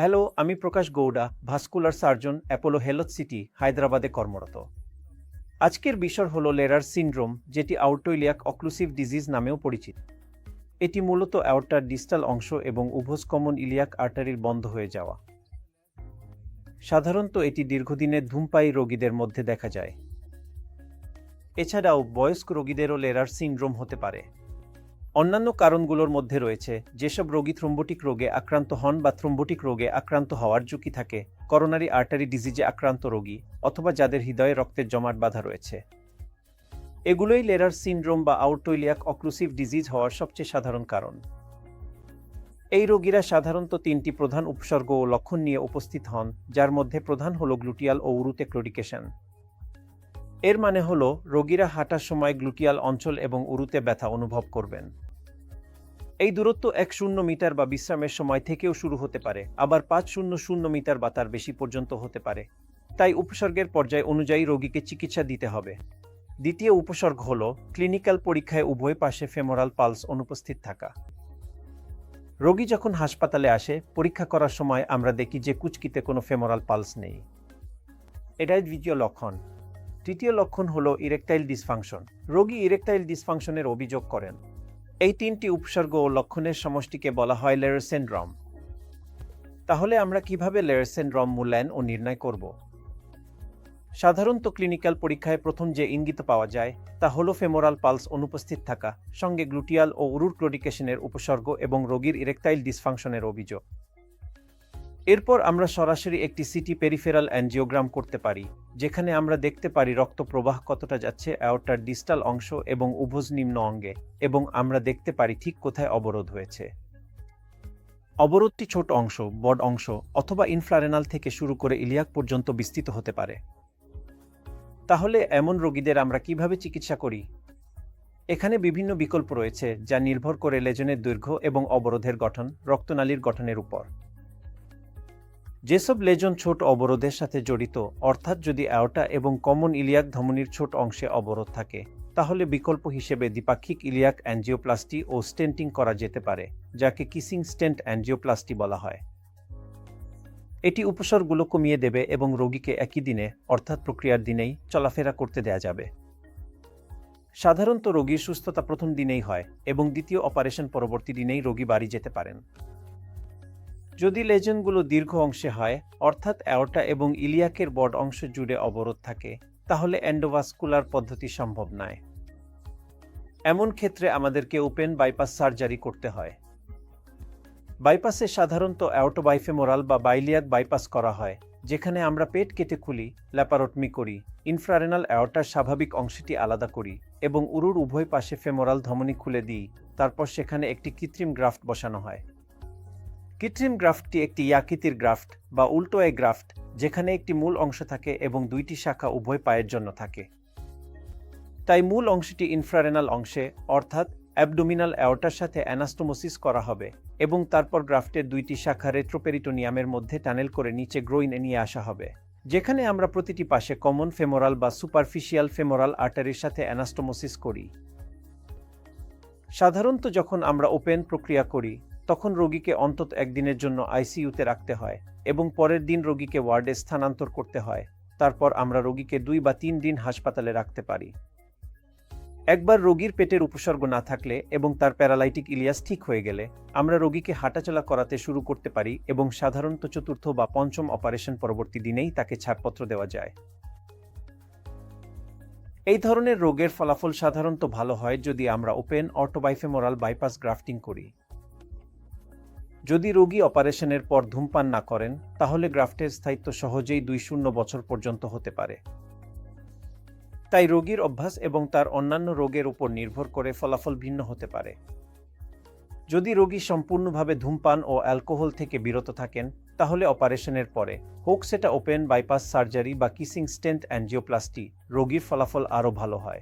Hello, আমি Prakash Gowda, vascular surgeon, Apollo Health City, হায়দ্রাবাদে কর্মরত। আজকের বিষয় হল লেরার সিনড্রোম, যেটি আউটোইলিয়াক অক্লুসিভ ডিজিজ নামেও পরিচিত। এটি মূলত অ্যাওর্টার ডিস্টাল অংশ এবং উভোজ কমন ইলিয়াক আর্টারির বন্ধ হয়ে যাওয়া। সাধারণত এটি দীর্ঘদিনের ধূমপায়ী রোগীদের মধ্যে দেখা যায়। এছাড়াও বয়স্ক রোগীদেরও লেরার সিনড্রোম হতে পারে। অন্যান্য কারণগুলোর মধ্যে রয়েছে, যেসব রোগী থ্রোম্বোটিক রোগে আক্রান্ত হন বা থ্রোম্বোটিক রোগে আক্রান্ত হওয়ার ঝুঁকি থাকে, করোনারি আর্টারি ডিজিজে আক্রান্ত রোগী অথবা যাদের হৃদয়ে রক্তের জমাট বাঁধা রয়েছে। এগুলোই লেরার সিনড্রোম বা আউটোইলিয়াক অক্লুসিভ ডিজিজ হওয়ার সবচেয়ে সাধারণ কারণ। এই রোগীরা সাধারণত তিনটি প্রধান উপসর্গ ও লক্ষণ নিয়ে উপস্থিত হন, যার মধ্যে প্রধান হল গ্লুটিয়াল ও উরুতে ক্লোডিকেশন এর মানে হলো, রোগীরা হাঁটার সময় গ্লুটিয়াল অঞ্চল এবং উরুতে ব্যথা অনুভব করবেন। এই দূরত্ব এক শূন্য মিটার বা বিশ্রামের সময় থেকেও শুরু হতে পারে, আবার পাঁচ শূন্য শূন্য মিটার বা তার বেশি পর্যন্ত হতে পারে। তাই উপসর্গের পর্যায় অনুযায়ী রোগীকে চিকিৎসা দিতে হবে। দ্বিতীয় উপসর্গ হল, ক্লিনিক্যাল পরীক্ষায় উভয় পাশে ফেমোরাল পালস অনুপস্থিত থাকা। রোগী যখন হাসপাতালে আসে, পরীক্ষা করার সময় আমরা দেখি যে কুচকিতে কোনো ফেমোরাল পালস নেই। এটাই দ্বিতীয় লক্ষণ। তৃতীয় লক্ষণ হল ইরেকটাইল ডিসফাংশন রোগী ইরেকটাইল ডিসফাংশনের অভিযোগ করেন। এই তিনটি উপসর্গ ও লক্ষণের সমষ্টিকে বলা হয় লেয়ার তাহলে আমরা কীভাবে লেয়ার মূল্যায়ন ও নির্ণয় করব? সাধারণত ক্লিনিক্যাল পরীক্ষায় প্রথম যে ইঙ্গিত পাওয়া যায়, তা হল ফেমোরাল পালস অনুপস্থিত থাকা, সঙ্গে গ্লুটিয়াল ও উরুর ক্লোডিকেশনের উপসর্গ এবং রোগীর ইরেকটাইল ডিসফাংশনের অভিযোগ। এরপর আমরা সরাসরি একটি সিটি পেরিফেরাল অ্যানজিওগ্রাম করতে পারি, যেখানে আমরা দেখতে পারি রক্ত প্রবাহ কতটা যাচ্ছে অ্যাওটার ডিস্টাল অংশ এবং উভজ নিম্ন অঙ্গে, এবং আমরা দেখতে পারি ঠিক কোথায় অবরোধ হয়েছে। অবরোধটি ছোট অংশ, বড অংশ, অথবা ইনফ্লারেনাল থেকে শুরু করে ইলিয়াক পর্যন্ত বিস্তৃত হতে পারে। তাহলে এমন রোগীদের আমরা কীভাবে চিকিৎসা করি? এখানে বিভিন্ন বিকল্প রয়েছে, যা নির্ভর করে লেজনের দৈর্ঘ্য এবং অবরোধের গঠন, রক্তনালীর গঠনের উপর। যেসব লেজন ছোট অবরোধের সাথে জড়িত, অর্থাৎ যদি অ্যাওটা এবং কমন ইলিয়াক ধমনির ছোট অংশে অবরোধ থাকে, তাহলে বিকল্প হিসেবে দ্বিপাক্ষিক ইলিয়াক অ্যাঞ্জিওপ্লাস্টি ও স্টেন্টিং করা যেতে পারে, যাকে কিসিং স্টেন্ট অ্যাঞ্জিওপ্লাস্টি বলা হয়। এটি উপসর্গগুলো কমিয়ে দেবে এবং রোগীকে একই দিনে, অর্থাৎ প্রক্রিয়ার দিনেই, চলাফেরা করতে দেয়া যাবে। সাধারণত রোগীর সুস্থতা প্রথম দিনেই হয় এবং দ্বিতীয় অপারেশন পরবর্তী দিনেই রোগী বাড়ি যেতে পারেন। যদি লেজনগুলো দীর্ঘ অংশে হয়, অর্থাৎ অ্যাওটা এবং ইলিয়াকের বড অংশ জুড়ে অবরোধ থাকে, তাহলে অ্যান্ডোভাস্কুলার পদ্ধতি সম্ভব নয়। এমন ক্ষেত্রে আমাদেরকে ওপেন বাইপাস সার্জারি করতে হয়। বাইপাসে সাধারণত অ্যাওটোবাইফেমোরাল বা বাইলিয়াক বাইপাস করা হয়, যেখানে আমরা পেট কেটে খুলি, ল্যাপারোটমি করি, ইনফ্রারেনাল অ্যাওটার স্বাভাবিক অংশটি আলাদা করি এবং উরুর উভয় পাশে ফেমোরাল ধমনী খুলে দিই, তারপর সেখানে একটি কৃত্রিম গ্রাফট বসানো হয়। কৃত্রিম গ্রাফটটি একটি ইয়াকৃতির গ্রাফট বা উল্টো এ গ্রাফট, যেখানে একটি মূল অংশ থাকে এবং দুইটি শাখা উভয় পায়ের জন্য থাকে। তাই মূল অংশটি ইনফ্রারেনাল অংশে, অর্থাৎ অ্যাবডোমিনাল অ্যাওটার সাথে অ্যানাস্টোমোসিস করা হবে এবং তারপর গ্রাফটের দুইটি শাখা রেট্রোপেরিটোনিয়ামের মধ্যে টানেল করে নিচে গ্রোইনে নিয়ে আসা হবে, যেখানে আমরা প্রতিটি পাশে কমন ফেমোরাল বা সুপারফিশিয়াল ফেমোরাল আর্টারির সাথে অ্যানাস্টোমোসিস করি। সাধারণত যখন আমরা ওপেন প্রক্রিয়া করি তখন রোগীকে অন্তত একদিনের জন্য আইসিইউতে রাখতে হয় এবং পরের দিন রোগীকে ওয়ার্ডে স্থানান্তর করতে হয়। তারপর আমরা রোগীকে দুই বা তিন দিন হাসপাতালে রাখতে পারি। একবার রোগীর পেটের উপসর্গ না থাকলে এবং তার প্যারালাইটিক ইলিয়াস ঠিক হয়ে গেলে, আমরা রোগীকে হাঁটাচলা করাতে শুরু করতে পারি এবং সাধারণত চতুর্থ বা পঞ্চম অপারেশন পরবর্তী দিনেই তাকে ছাড়পত্র দেওয়া যায়। এই ধরনের রোগের ফলাফল সাধারণত ভালো হয় যদি আমরা ওপেন অটোবাইফেমোরাল বাইপাস গ্রাফটিং করি। যদি রোগী অপারেশনের পর ধূমপান না করেন, তাহলে গ্রাফটের স্থায়িত্ব সহজেই দুই শূন্য বছর পর্যন্ত হতে পারে। তাই রোগীর অভ্যাস এবং তার অন্যান্য রোগের উপর নির্ভর করে ফলাফল ভিন্ন হতে পারে। যদি রোগী সম্পূর্ণভাবে ধূমপান ও অ্যালকোহল থেকে বিরত থাকেন, তাহলে অপারেশনের পরে হোক সেটা ওপেন, বাইপাস সার্জারি বা কিসিং স্টেন্ট অ্যাঞ্জিওপ্লাস্টি রোগীর ফলাফল আরও ভালো হয়।